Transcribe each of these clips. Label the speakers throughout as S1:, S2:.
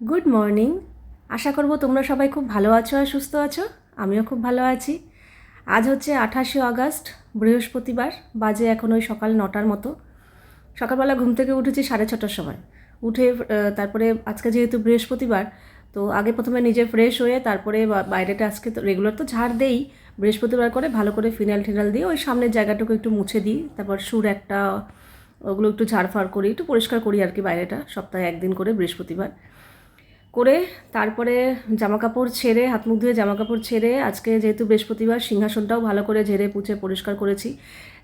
S1: Good morning আশা করব তোমরা সবাই খুব ভালো আছো আর সুস্থ আছো। আমিও খুব ভালো আছি। আজ হচ্ছে আঠাশে আগস্ট, বৃহস্পতিবার, বাজে এখন ওই সকাল নটার মতো। সকালবেলা ঘুম থেকে উঠেছি সাড়ে ছটার সময়। উঠে তারপরে আজকে যেহেতু বৃহস্পতিবার, তো আগে প্রথমে নিজে ফ্রেশ হয়ে তারপরে বাইরেটা আজকে তো রেগুলার তো ঝাড় দেই। বৃহস্পতিবার করে ভালো করে ফিনাইল টিনাল দিয়ে ওই সামনের জায়গাটুকু একটু মুছে দিই। তারপর সুর একটা, ওগুলো একটু ঝাড়ফাড় করি, একটু পরিষ্কার করি আর কি বাইরেটা। সপ্তাহে একদিন করে বৃহস্পতিবার। করে তারপরে জামা কাপড় ছেড়ে, হাত মুখ ধুয়ে জামা কাপড় ছেড়ে, আজকে যেহেতু বৃহস্পতিবার সিংহাসনটাও ভালো করে ঝেড়ে পুছে পরিষ্কার করেছি।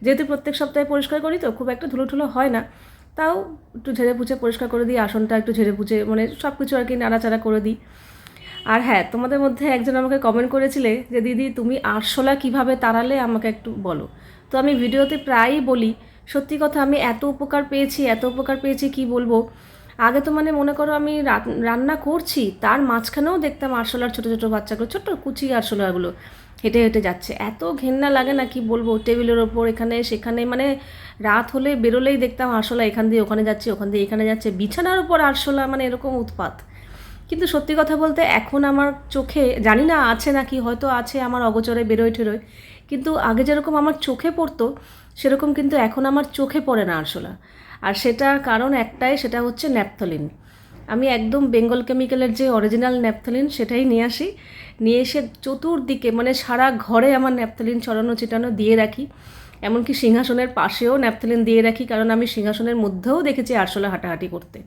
S1: যেহেতু প্রত্যেক সপ্তাহে পরিষ্কার করি তো খুব একটা ধুলো ঠুলো হয় না। তাও একটু ঝেড়ে পুছে পরিষ্কার করে দিই, আসনটা একটু ঝেড়ে পুছে মানে সব কিছু আর কি নাড়াচাড়া করে দিই। আর হ্যাঁ তোমাদের মধ্যে একজন আমাকে কমেন্ট করেছিলে যে, দিদি, তুমি আরশোলা কীভাবে তাড়ালে? আমাকে একটু বলো। তো আমি ভিডিওতে প্রায়ই বলি, সত্যি কথা, আমি এত উপকার পেয়েছি, এত উপকার পেয়েছি, কি বলব? আগে তো মানে মনে করো আমি রান্না করছি, তার মাঝখানেও দেখতাম আরশোলার ছোটো ছোটো বাচ্চাগুলো ছোট্ট কুচি আরশোলাগুলো হেঁটে হেঁটে যাচ্ছে। এত ঘেন্না লাগে না কি বলব, টেবিলের ওপর এখানে, সেখানে মানে রাত হলে বেরোলেই দেখতাম আরশোলা এখান দিয়ে ওখানে যাচ্ছে, ওখান দিয়ে এখানে যাচ্ছে, বিছানার উপর আরশোলা মানে এরকম উৎপাত। কিন্তু সত্যি কথা বলতে এখন আমার চোখে, জানি না আছে নাকি, হয়তো আছে আমার অগোচরে বেরোয় টেরোয় কিন্তু আগে যেরকম আমার চোখে পড়তো, সেরকম কিন্তু এখন আমার চোখে পড়ে না আরশোলা। আর সেটার কারণ একটাই, সেটা হচ্ছে ন্যাপথলিন। আমি একদম বেঙ্গল কেমিক্যালের যে অরিজিনাল ন্যাপথলিন, সেটাই নিয়ে আসি। নিয়ে এসে চতুর্দিকে মানে সারা ঘরে আমার ন্যাপথলিন ছড়ানো ছিটানো দিয়ে রাখি। এমনকি সিংহাসনের পাশেও ন্যাপথলিন দিয়ে রাখি, কারণ আমি সিংহাসনের মধ্যেও দেখেছি আরশোলা হাঁটাহাঁটি করতে।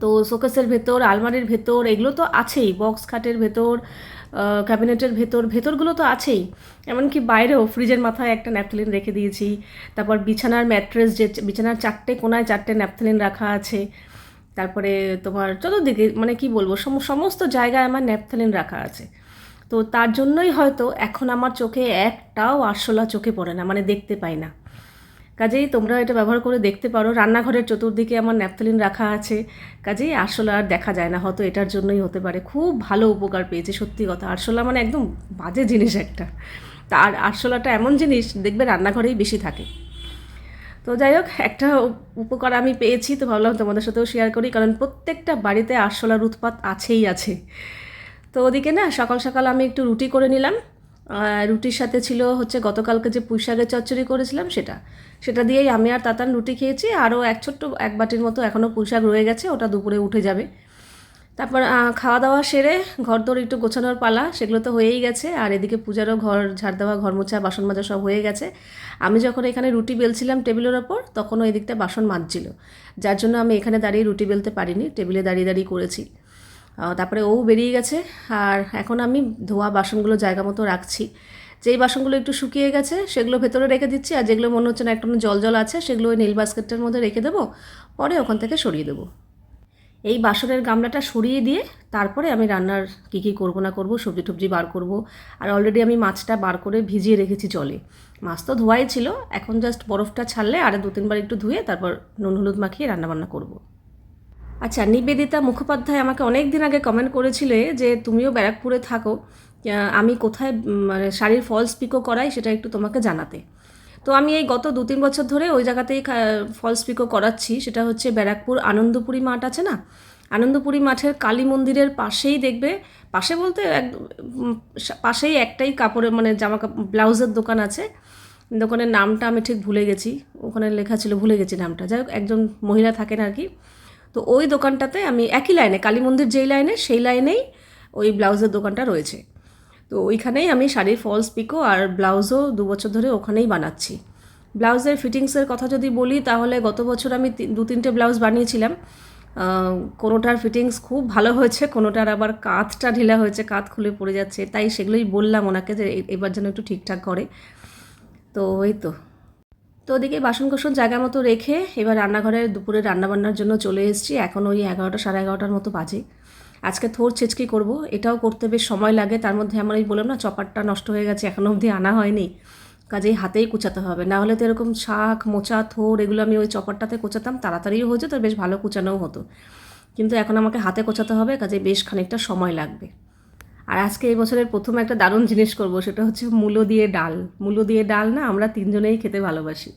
S1: তো শোকেসের ভেতর, আলমারির ভেতর, এগুলো তো আছেই, বক্স খাটের ভেতর ক্যাবিনেটের ভেতর, ভেতরগুলো তো আছেই। এমনকি বাইরেও ফ্রিজের মাথায় একটা ন্যাপথলিন রেখে দিয়েছি। তারপর বিছানার ম্যাট্রেস যে, বিছানার চারটে কোনায় চারটে ন্যাপথলিন রাখা আছে। তারপরে তোমার চতুর্দিকে মানে কি বলব, সম- সমস্ত জায়গায় আমার ন্যাপথলিন রাখা আছে। তো তার জন্যই হয়তো এখন আমার চোখে একটাও আরশোলা চোখে পড়ে না মানে দেখতে পাই না। কাজেই তোমরা এটা ব্যবহার করে দেখতে পারো। রান্নাঘরের চতুর্দিকে আমার ন্যাপথলিন রাখা আছে। কাজেই আরশোলা আর দেখা যায় না, হয়তো এটার জন্যই হতে পারে। খুব ভালো উপকার পেয়েছে, সত্যি কথা। আরশোলা মানে একদম বাজে জিনিস একটা। তার আরশোলাটা এমন জিনিস, দেখবে রান্নাঘরেই বেশি থাকে। তো যাই হোক, একটা উপকার আমি পেয়েছি, তো ভাবলাম তোমাদের সাথেও শেয়ার করি, কারণ প্রত্যেকটা বাড়িতে আরশোলার উৎপাত আছেই, আছে। তো ওদিকে না, সকাল সকাল আমি একটু রুটি করে নিলাম। রুটির সাথে ছিল হচ্ছে গতকালকে যে পুঁই শাকের চচ্চড়ি করেছিলাম সেটা। সেটা দিয়েই আমি আর তাতান রুটি খেয়েছি, আরও এক ছোট্ট, এক বাটির মতো এখনও পুঁই শাক রয়ে গেছে, ওটা দুপুরে উঠে যাবে। তারপর খাওয়া দাওয়া সেরে ঘর দর একটু গোছানোর পালা, সেগুলো তো হয়েই গেছে, আর এদিকে পূজারও ঘর, ঝাড় দেওয়া, ঘর মোছা, বাসন মাজা সব হয়ে গেছে। আমি যখন এখানে রুটি বেলছিলাম টেবিলের ওপর, তখনও ওই দিকটা বাসন মাজছিল, যার জন্য আমি এখানে দাঁড়িয়ে রুটি বেলতে পারিনি, টেবিলে দাঁড়িয়ে দাঁড়িয়ে করেছি। তারপরে ও বেরিয়ে গেছে। আর এখন আমি ধোয়া বাসনগুলো জায়গা মতো রাখছি। যেই বাসনগুলো একটু শুকিয়ে গেছে, সেগুলো ভেতরে রেখে দিচ্ছি। আর যেগুলো মনে হচ্ছে না একটু জল জল আছে, সেগুলো ওই নীল বাস্কেটটার মধ্যে রেখে দেবো। পরে ওখান থেকে সরিয়ে দেবো। এই বাসনের গামলাটা সরিয়ে দিয়ে তারপরে আমি রান্নার কী কী করব না করব, সবজি টবজি বার করব। আর অলরেডি আমি মাছটা বার করে ভিজিয়ে রেখেছি জলে। মাছ তো ধোয়াই ছিল, এখন জাস্ট বরফটা ছাড়লে আর দু তিনবার একটু ধুয়ে তারপর নুন হলুদ মাখিয়ে রান্নাবান্না করব। আচ্ছা নিবেদিতা মুখোপাধ্যায় আমাকে অনেক দিন আগে কমেন্ট করেছিলে যে তুমিও ব্যারাকপুরে থাকো। আমি কোথায় মানে শাড়ির ফলস পিকো করাই সেটা একটু তোমাকে জানাতে। তো আমি এই গত দু তিন বছর ধরে ওই জায়গাতেই ফলস পিকো করাচ্ছি। সেটা হচ্ছে ব্যারাকপুর আনন্দপুরী মাঠ আছে না? আনন্দপুরী মাঠের কালী মন্দিরের পাশেই দেখবে, পাশে বলতে এক পাশেই একটাই কাপড়ের মানে জামা ব্লাউজের দোকান আছে। দোকানের নামটা আমি ঠিক ভুলে গেছি। ওখানে লেখা ছিল, ভুলে গেছি নামটা। যাই হোক, একজন মহিলা থাকেন আর কি। তো ওই দোকানটাতে আমি একই লাইনে, কালী মন্দির যেই লাইনে, সেই লাইনেই ওই ব্লাউজের দোকানটা রয়েছে। তো ওইখানেই আমি শাড়ির ফলস, পিকো আর ব্লাউজও দু বছর ধরে ওখানেই বানাচ্ছি। ব্লাউজের ফিটিংসের কথা যদি বলি, তাহলে গত বছর আমি দু তিনটে ব্লাউজ বানিয়েছিলাম। কোনোটার ফিটিংস খুব ভালো হয়েছে, কোনোটার আবার কাঁধটা ঢিলা হয়েছে, কাঁধ খুলে পড়ে যাচ্ছে, তাই সেগুলোই বললাম ওনাকে যে এবার যেন একটু ঠিকঠাক করে। তো ওই তো। তো ওদিকে বাসন কোসন জায়গা মতো রেখে এবার রান্নাঘরে দুপুরে রান্নাবান্নার জন্য চলে এসেছি। এখন ওই এগারোটা সাড়ে এগারোটার মতো বাজে। আজকে থোর ছেচকি করব, এটাও করতে বেশ সময় লাগে। তার মধ্যে আমার এই বললাম না, চপারটা নষ্ট হয়ে গেছে এখনও অবধি আনা হয়নি। কাজেই হাতেই কুচাতে হবে। না হলে তো এরকম শাক, মোচা, থোর, এগুলো আমি ওই চপারটাতে কোচাতাম। তাড়াতাড়িও হয়ে যেত, বেশ ভালো কুচানোও হতো। কিন্তু এখন আমাকে হাতে কোচাতে হবে কাজে বেশ খানিকটা সময় লাগবে। আর আজকে এই বছরের প্রথম একটা দারুণ জিনিস করব, সেটা হচ্ছে মূলো দিয়ে ডাল। মূলো দিয়ে ডাল না আমরা তিনজনেই খেতে ভালোবাসি।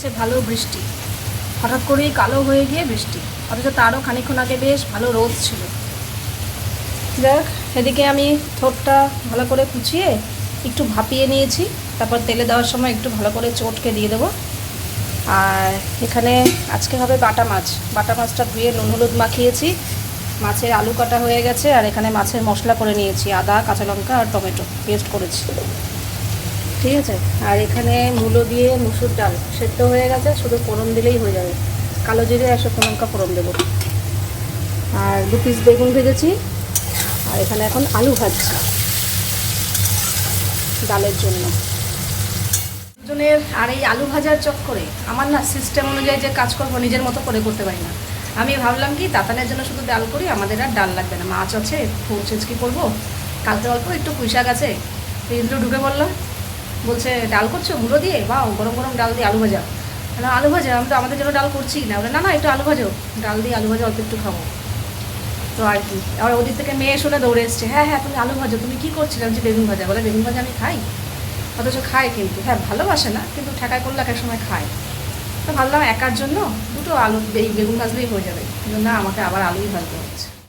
S1: নেমেছে ভালো বৃষ্টি। হঠাৎ করেই কালো হয়ে গিয়ে বৃষ্টি। অথচ তারও খানিক্ষণ আগে বেশ ভালো রোদ ছিল। যাক, এদিকে আমি থোটটা ভালো করে কুচিয়ে একটু ভাপিয়ে নিয়েছি। তারপর তেলে দেওয়ার সময় একটু ভালো করে চটকে দিয়ে দেবো। আর এখানে আজকে হবে বাটা মাছ। বাটা মাছটা ধুয়ে নুন হলুদ মাখিয়েছি। মাছের আলু কাটা হয়ে গেছে আর এখানে মাছের মশলা করে নিয়েছি। আদা, কাঁচা লঙ্কা আর টমেটো। পেস্ট করেছি। ঠিক আছে? আর এখানে মূলো দিয়ে মুসুর ডাল সেদ্ধ হয়ে গেছে, শুধু ফোড়ন দিলেই হয়ে যাবে। কালো জিরে শুকনো লঙ্কা ফোড়ন দেবো। আর দু পিস বেগুন ভেজেছি, আর এখানে এখন আলু ভাজছি ডালের জন্য। আর এই আলু ভাজার চক্করে আমার না সিস্টেম অনুযায়ী যে কাজ করব নিজের মতো করে করতে পারি না। আমি ভাবলাম কি, তাতানের জন্য শুধু ডাল করি, আমাদের আর ডাল লাগবে না। মাছ আছে, ফুল কি করব। কালকে অল্প একটু পুঁই শাক আছে ইন্দ্র ঢুকে বলল বলছে, ডাল করছ? মুড়ো দিয়ে? বা গরম গরম ডাল দিয়ে আলু ভাজা। না, আলু ভাজা, আমি তো আমাদের জন্য ডাল করছি না, বলে, না না, একটু আলু ভাজো। ডাল দিয়ে আলু ভাজা, অল্প একটু খাব। তো আর কি। আবার ওদিক থেকে মেয়ে শুনে দৌড়ে এসছে। হ্যাঁ হ্যাঁ তুমি আলু ভাজো, তুমি কী করছিলে আমি বেগুন ভাজা। বলে, বেগুন ভাজা আমি খাই। অথচ খায় কিন্তু। হ্যাঁ ভালোবাসে না, কিন্তু ঠেকায় করলে এক সময় খায়। তো ভাবলাম একার জন্য দুটো আলু, এই বেগুন ভাজলেই হয়ে যাবে। কিন্তু না, আমাকে আবার আলুই ভাজতে হচ্ছে।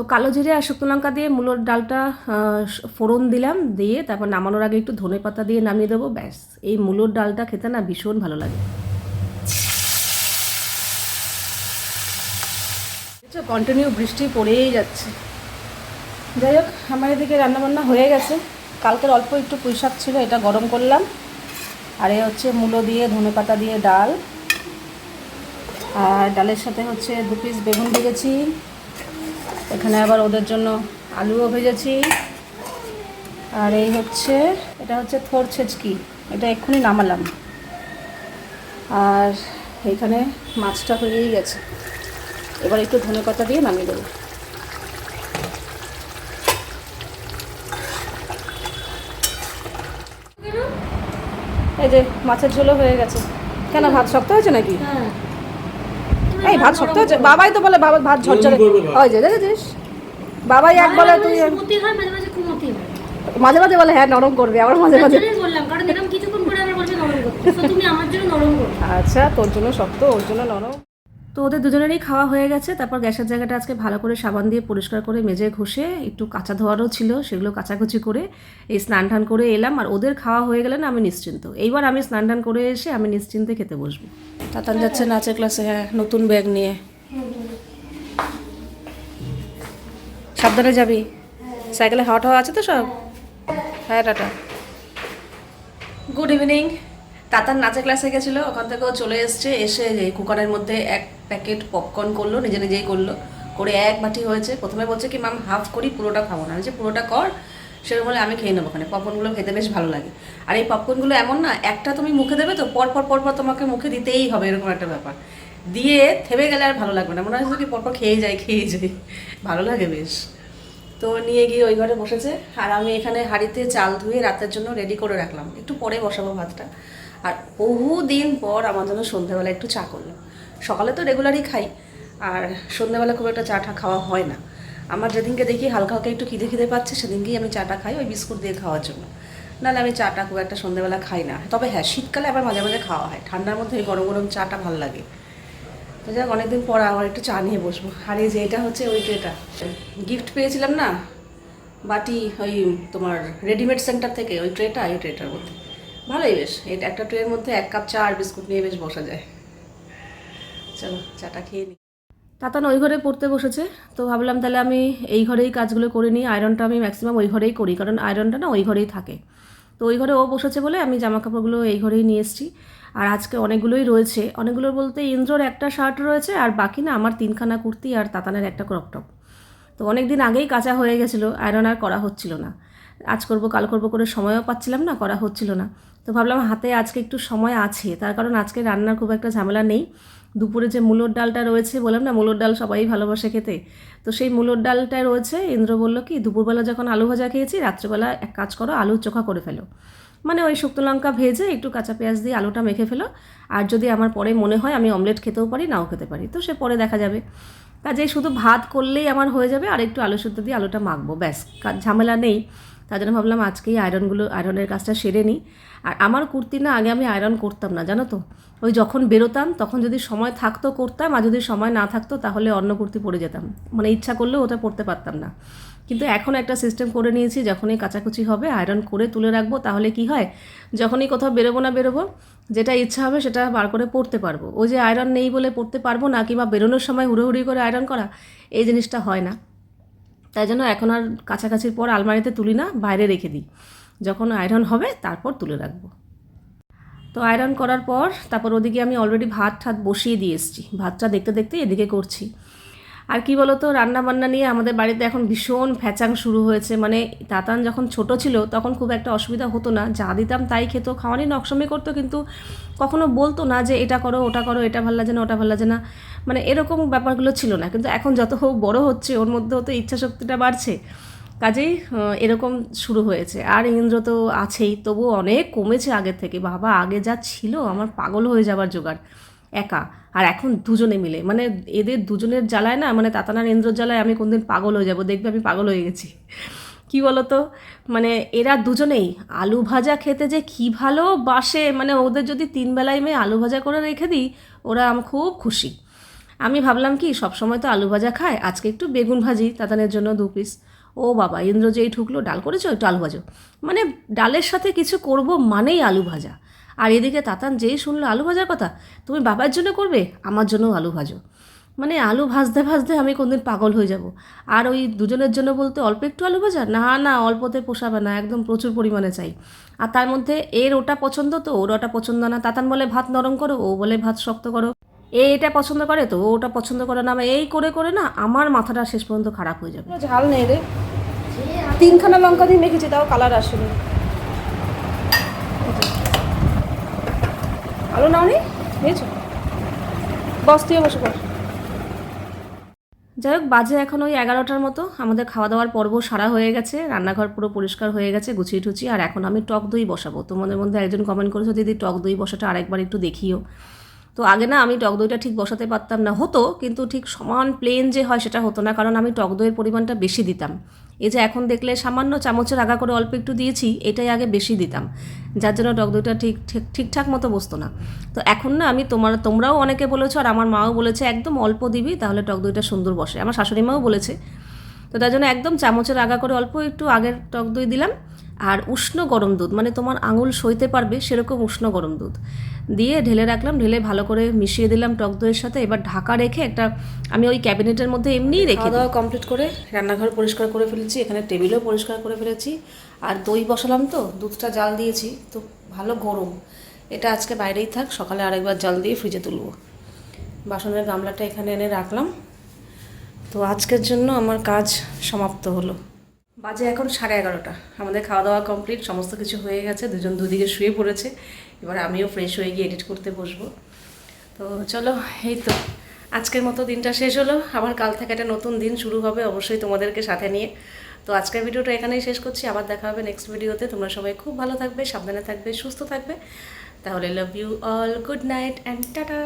S1: তো কালো জিরে আর শুকনো লঙ্কা দিয়ে মূলোর ডালটা ফোড়ন দিলাম, দিয়ে তারপর নামানোর আগে একটু ধনে পাতা দিয়ে নামিয়ে দেবো, ব্যাস। এই মূলোর ডালটা খেতে না ভীষণ ভালো লাগে। কন্টিনিউ বৃষ্টি পড়েই যাচ্ছে। যাই হোক, আমার এদিকে রান্নাবান্না হয়ে গেছে। কালকের অল্প একটু পুঁই শাক ছিল, এটা গরম করলাম। আর এ হচ্ছে মূলো দিয়ে, ধনে পাতা দিয়ে ডাল। আর ডালের সাথে হচ্ছে দু পিস বেগুন ভেজেছি। এখানে আবার ওদের জন্য আলুও ভেজেছি। আর এই হচ্ছে, এটা হচ্ছে থোর ছেচকি, এটা এক্ষুনি নামালাম। আর এখানে মাছটা হয়েই গেছে। এবার একটু ধনে পাতা দিয়ে নামিয়ে দেবো। এই যে, মাছের ঝোলও হয়ে গেছে। কেন, ভাত শক্ত হয়েছে নাকি?
S2: হ্যাঁ।
S1: এই ভাত শক্ত হয়েছে বাবাই তো বলে বাবা ভাত ঝরঝরে। ওই যে দেখেছিস? বাবাই এক বলে তুই
S2: হয় মাঝে মাঝে কুমতি হয়।
S1: মাঝে মাঝে বলে হ্যাঁ নরম করবে। আবার মাঝে মাঝে
S2: বললাম কারণ এরকম কিছুক্ষণ করে আবার বলবে নরম করতে। তো তুমি আমার জন্য নরম করো
S1: আচ্ছা তোর জন্য শক্ত ওর জন্য নরম। তো ওদের দুজনেরই খাওয়া হয়ে গেছে। তারপর গ্যাসের জায়গাটা আজকে ভালো করে সাবান দিয়ে পরিষ্কার করে মেজে ঘষে, একটু কাঁচা ধোয়ারও ছিল, সেগুলো কাচাকুচি করে এই স্নান টান করে এলাম। আর ওদের খাওয়া হয়ে গেলে না আমি নিশ্চিন্ত। এইবার আমি স্নান টান করে এসে আমি নিশ্চিন্তে খেতে বসবো। তাতান যাচ্ছে নাচের ক্লাসে হ্যাঁ নতুন ব্যাগ নিয়ে। সাবধানে যাবি। সাইকেলে হাওয়া টাওয়া আছে তো সব? হ্যাঁ টাটা। গুড ইভিনিং তাতার নাচের ক্লাসে গেছিল, ওখান থেকেও চলে এসছে, এসে কুকারের মধ্যে এক প্যাকেট পপকর্ন করল, নিজে নিজেই করল। করে এক বাটি হয়েছে। প্রথমে বলছে কি, মাম হাফ করি, পুরোটা খাব না। যে পুরোটা কর। সেরকম বলে, আমি খেয়ে নেব ওখানে। পপকর্নগুলো খেতে বেশ ভালো লাগে। আর এই পপকর্নগুলো এমন না, একটা তুমি মুখে দেবে তো পরপর পর পর পর তোমাকে মুখে দিতেই হবে, এরকম একটা ব্যাপার। দিয়ে থেমে গেলে আর ভালো লাগবে না। মনে হয় কি পরপর খেয়ে যাই খেয়ে যাই। ভালো লাগে বেশ। তো নিয়ে গিয়ে ওই ঘরে বসেছে। আর আমি এখানে হাঁড়িতে চাল ধুয়ে রাতের জন্য রেডি করে রাখলাম। একটু পরে বসাবো ভাতটা। আর বহু দিন পর আমার জন্য সন্ধ্যাবেলা একটু চা করলাম সকালে তো রেগুলারই খাই, আর সন্ধ্যাবেলা খুব একটা চাটা খাওয়া হয় না। আমার যেদিনকে দেখি হালকা হালকা একটু খিদে খিদে পাচ্ছে, সেদিনকেই আমি চাটা খাই ওই বিস্কুট দিয়ে খাওয়ার জন্য। নাহলে আমি চাটা খুব একটা সন্ধ্যাবেলা খাই না। তবে হ্যাঁ শীতকালে আবার মাঝে মাঝে খাওয়া হয়। ঠান্ডার মধ্যে ওই গরম গরম চাটা ভালো লাগে। তো যাক অনেকদিন পর আবার একটু চা নিয়ে বসবো। আর এই যে এটা হচ্ছে ওই ট্রেটা গিফট পেয়েছিলাম না? বাটি ওই তোমার রেডিমেড সেন্টার থেকে, ওই ট্রেটা, এই ট্রেটার মধ্যে। ভালোই বেশ। এটা একটা ট্রের মধ্যে এক কাপ চা আর বিস্কুট নিয়ে বেশ বসা যায়। চলো, চাটা খেয়ে নিই তাতান ওই ঘরে পড়তে বসেছে, তো ভাবলাম তাহলে আমি এই ঘরেই কাজগুলো করে নিই, আয়রনটা আমি ম্যাক্সিমাম ওই ঘরেই করি, কারণ আয়রনটা না ওই ঘরেই থাকে। তো ওই ঘরে ও বসেছে বলে আমি জামা কাপড়গুলো এই ঘরেই নিয়ে এসেছি। আর আজকে অনেকগুলোই রয়েছে, অনেকগুলো বলতে ইন্দ্রর একটা শার্ট রয়েছে, আর বাকি না আমার তিনখানা কুর্তি আর তাতানের একটা ক্রপ টপ। তো অনেক দিন আগেই কাঁচা হয়ে গেছিল, আয়রন আর করা হচ্ছিল না। আজ করব, কাল করব করে সময়ও পাচ্ছিলাম না, করা হচ্ছিল না। তো ভাবলাম হাতে আজকে একটু সময় আছে, তার কারণ আজকে রান্নার খুব একটা ঝামেলা নেই। দুপুরে যে মুলোর ডালটা রয়েছে বললাম না, মুলোর ডাল সবাই ভালোবাসে খেতে। তো সেই মুলোর ডালটা রয়েছে, ইন্দ্র বলল কি, দুপুরবেলা যখন আলু ভাজা খেয়েছি, রাত্রেবেলা এক কাজ করো, আলু চোখা করে ফেলো। মানে ওই শুকনো লঙ্কা ভেজে একটু কাঁচা পেঁয়াজ দিয়ে আলুটা মেখে ফেলো। আর যদি আমার পরে মনে হয় আমি অমলেট খেতেও পারি, নাও খেতে পারি। তো সে পরে দেখা যাবে। কাজেই শুধু ভাত করলেই আমার হয়ে যাবে, আর একটু আলু সুদ্ধ দিয়ে আলুটা মাখবো, ব্যাস। ঝামেলা নেই। তার জন্য ভাবলাম আজকেই আয়রনগুলো আয়রনের কাজটা সেরে নিই। আর আমার কুর্তি না আগে আমি আয়রন করতাম না, জানো তো? ওই যখন বেরোতাম, তখন যদি সময় থাকতো করতাম, আর যদি সময় না থাকতো, তাহলে অন্য কুর্তি পরে যেতাম। মানে ইচ্ছা করলেও ওটা পরতে পারতাম না। কিন্তু এখন একটা সিস্টেম করে নিয়েছি, যখনই কাচাকুচি হবে আয়রন করে তুলে রাখব, তাহলে কি হয়? যখনই কোথাও বেরোবো না বেরোবো, যেটা ইচ্ছা হবে সেটা বার করে পড়তে পারব। ওই যে আয়রন নেই বলে পড়তে পারব না, কিংবা বেরোনোর সময় হুড়োহুড়ি করে আয়রন করা, এই জিনিসটা হয় না। তাই জন্য এখন আর কাছাকাছির পর আলমারিতে তুলি না, বাইরে রেখে দিই। যখন আয়রন হবে, তারপর তুলে রাখব। তো আয়রন করার পর, তারপর ওদিকে আমি অলরেডি ভাত ঠাত বসিয়ে দিয়ে এসেছি। ভাতটা দেখতে দেখতে এদিকে করছি। আর কি বলতো রান্না বান্না নিয়ে আমাদের বাড়িতে এখন ভীষণ ফ্যাচাং শুরু হয়েছে। মানে তাতান যখন ছোট ছিল তখন খুব একটা অসুবিধা হতো না। যা দিতাম তাই খেত, খাওয়ানি নকশমি করতো কিন্তু কখনো বলতো না যে এটা করো, ওটা করো, এটা ভালো লাগে না, ওটা ভালো লাগে না। মানে এরকম ব্যাপারগুলো ছিল না। কিন্তু এখন যত হোক বড় হচ্ছে, ওর মধ্যেও তো ইচ্ছা শক্তিটা বাড়ছে। কাজেই এরকম শুরু হয়েছে। আর ইন্দ্র তো আছেই তবু অনেক কমেছে আগের থেকে। বাবা আগে যা ছিল, আমার পাগল হয়ে যাবার জোগাড়। একা। আর এখন দুজনে মিলে। মানে এদের দুজনের জ্বালায় না মানে তাতানার ইন্দ্রর জ্বালায় আমি কোনদিন পাগল হয়ে যাব, দেখবে আমি পাগল হয়ে গেছি। কি বলতো? মানে এরা দুজনেই আলু ভাজা খেতে যে কী ভালো বাসে মানে ওদের যদি তিন বেলায় মেয়ে আলু ভাজা করে রেখে দিই, ওরা আমি খুব খুশি। আমি ভাবলাম কি সবসময় তো আলু ভাজা খায়, আজকে একটু বেগুন ভাজি তাতানের জন্য দু পিস ও বাবা, ইন্দ্র যেই ঢুকলো ডাল করেছ? একটু আলু ভাজো। মানে ডালের সাথে কিছু করব মানেই আলু ভাজা। আর এদিকে তাতান যেই শুনলো আলু ভাজার কথা, তুমি বাবার জন্য করবে? আমার জন্যও আলু ভাজো। মানে আলু ভাজতে ভাজতে আমি কোনদিন পাগল হয়ে যাব। আর ওই দুজনের জন্য বলতে অল্প একটু আলু ভাজা? না না, অল্পতে পোষাবে না, একদম প্রচুর পরিমাণে চাই। আর তার মধ্যে এর ওটা পছন্দ তো, ওর ওটা পছন্দ না। তাতান বলে, ভাত নরম করো। ও বলে, ভাত শক্ত করো। এ এটা পছন্দ করে তো ওটা পছন্দ করে না। এই করে করে না আমার মাথাটা শেষ পর্যন্ত খারাপ হয়ে যাবে। ঝাল নেই রে। তিনখানা লঙ্কা দিয়ে মেখেছি, তাও কালার আসেনি। আলু নাও নি নিয়েছো? বস, তুইও বসে পড়। যাই হোক, বাজে এখন ওই এগারোটার মতো। আমাদের খাওয়া দাওয়ার পর্ব সারা হয়ে গেছে। রান্নাঘর পুরো পরিষ্কার হয়ে গেছে, গুছিয়ে টুচি আর এখন আমি টক দই বসাবো। তোমাদের মধ্যে একজন কমেন্ট করেছ দিদি, টক দই বসাটা আরেকবার একটু দেখিও। তো আগে না আমি টক দইটা ঠিক বসাতে পারতাম না, হতো, কিন্তু ঠিক সমান প্লেন যে হয় সেটা হতো না, কারণ আমি টক দইয়ের পরিমাণটা বেশি দিতাম। এই যে এখন দেখলে সামান্য চামচের আগা করে অল্প একটু দিয়েছি, এটাই আগে বেশি দিতাম। যার জন্য টক দইটা ঠিক ঠিক, ঠিকঠাক মতো বসতো না। তো এখন না আমি তোমার, তোমরাও অনেকে বলেছ আর আমার মাও বলেছে, একদম অল্প দিবি, তাহলে টক দইটা সুন্দর বসে। আমার শাশুড়ি মাও বলেছে। তো তার জন্য একদম চামচের আগা করে অল্প একটু আগের টক দই দিলাম। আর উষ্ণ গরম দুধ মানে তোমার আঙুল সইতে পারবে সেরকম উষ্ণ গরম দুধ। দিয়ে ঢেলে রাখলাম ঢেলে ভালো করে মিশিয়ে দিলাম টক দইয়ের সাথে। এবার ঢাকা রেখে একটা আমি ওই ক্যাবিনেটের মধ্যে এমনিই রেখে খাওয়া দাওয়া কমপ্লিট করে রান্নাঘর পরিষ্কার করে ফেলেছি এখানে টেবিলও পরিষ্কার করে ফেলেছি। আর দই বসালাম তো দুধটা জাল দিয়েছি তো ভালো গরম। এটা আজকে বাইরেই থাক সকালে আরেকবার জল দিয়ে ফ্রিজে তুলবো। বাসনের গামলাটা এখানে এনে রাখলাম। তো আজকের জন্য আমার কাজ সমাপ্ত হলো। বাজে এখন সাড়ে এগারোটা। আমাদের খাওয়া দাওয়া কমপ্লিট সমস্ত কিছু হয়ে গেছে, দুজন দুদিকে শুয়ে পড়েছে। এবার আমিও ফ্রেশ হয়ে গিয়ে এডিট করতে বসবো। তো চলো, এই তো। আজকের মতো দিনটা শেষ হলো। আবার কাল থেকে একটা নতুন দিন শুরু হবে অবশ্যই তোমাদেরকে সাথে নিয়ে। তো আজকের ভিডিওটা এখানেই শেষ করছি। আবার দেখা হবে নেক্সট ভিডিওতে। তোমরা সবাই খুব ভালো থাকবে, সাবধানে থাকবে, সুস্থ থাকবে। তাহলে love you all good night and tata